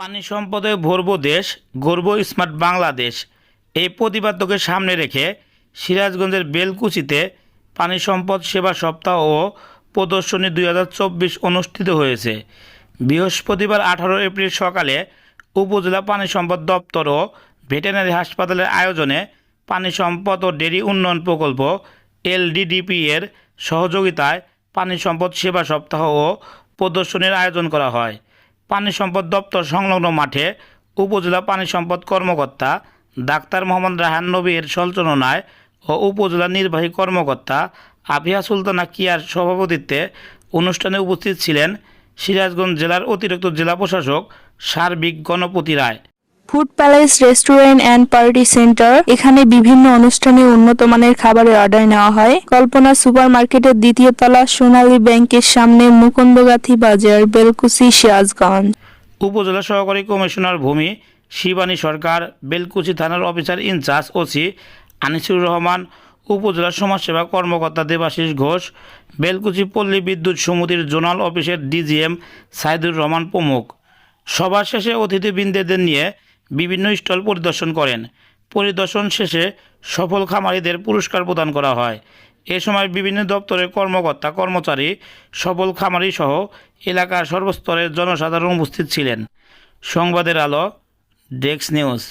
পানি সম্পদে ভরব দেশ, গর্ব স্মার্ট বাংলাদেশ। এই প্রতিপাদ্যকে সামনে রেখে সিরাজগঞ্জের বেলকুচিতে পানি সম্পদ সেবা সপ্তাহ ও প্রদর্শনী দুই হাজার চব্বিশ অনুষ্ঠিত হয়েছে। বৃহস্পতিবার আঠারো এপ্রিল সকালে উপজেলা পানি সম্পদ দপ্তর ও ভেটেরিনারি হাসপাতালের আয়োজনে পানি সম্পদ ও ডেরি উন্নয়ন প্রকল্প এলডিডিপি এর সহযোগিতায় পানি সম্পদ সেবা সপ্তাহ ও প্রদর্শনীর আয়োজন করা হয়। পানি সম্পদ দপ্তর সংলগ্ন মাঠে উপজেলা পানি সম্পদ কর্মকর্তা ডাক্তার মোহাম্মদ রাহান নবীর সঞ্চালনায় ও উপজেলা নির্বাহী কর্মকর্তা আফিয়া সুলতানা কিয়ার সভাপতিত্বে অনুষ্ঠানে উপস্থিত ছিলেন সিরাজগঞ্জ জেলার অতিরিক্ত জেলা প্রশাসক সার্বিক Ganapati Roy. Food palace, restaurant and party centre. এখানে বিভিন্ন অনুষ্ঠানে উন্নত মানের খাবারের অর্ডার নেওয়া হয়। কল্পনা সুপার মার্কেটের দ্বিতীয় তলা সোনালী ব্যাংকের সামনে মুকুন্দগাথি বাজার, বেলকুচি, সিরাজগঞ্জ। উপজেলা সহকারী কমিশনার ভূমি শিবানী সরকার, বেলকুচি থানার officer in-charge OC Anisur Rahman, উপজেলা সমাজসেবা কর্মকর্তা দেবাশিস ঘোষ, বেলকুচি পল্লী বিদ্যুৎ সমিতির জোনাল অফিসের ডিজিএম সাইদুর রহমান প্রমুখ। সভা শেষে অতিথিবৃন্দদের নিয়ে বিভিন্ন স্টল পরিদর্শন করেন। পরিদর্শন শেষে সফল খামারিদের পুরস্কার প্রদান করা হয়। এ সময় বিভিন্ন দপ্তরের কর্মকর্তা, কর্মচারী, সফল খামারি সহ এলাকার সর্বস্তরের জনসাধারণ উপস্থিত ছিলেন। সংবাদের আলো ডেক্স নিউজ।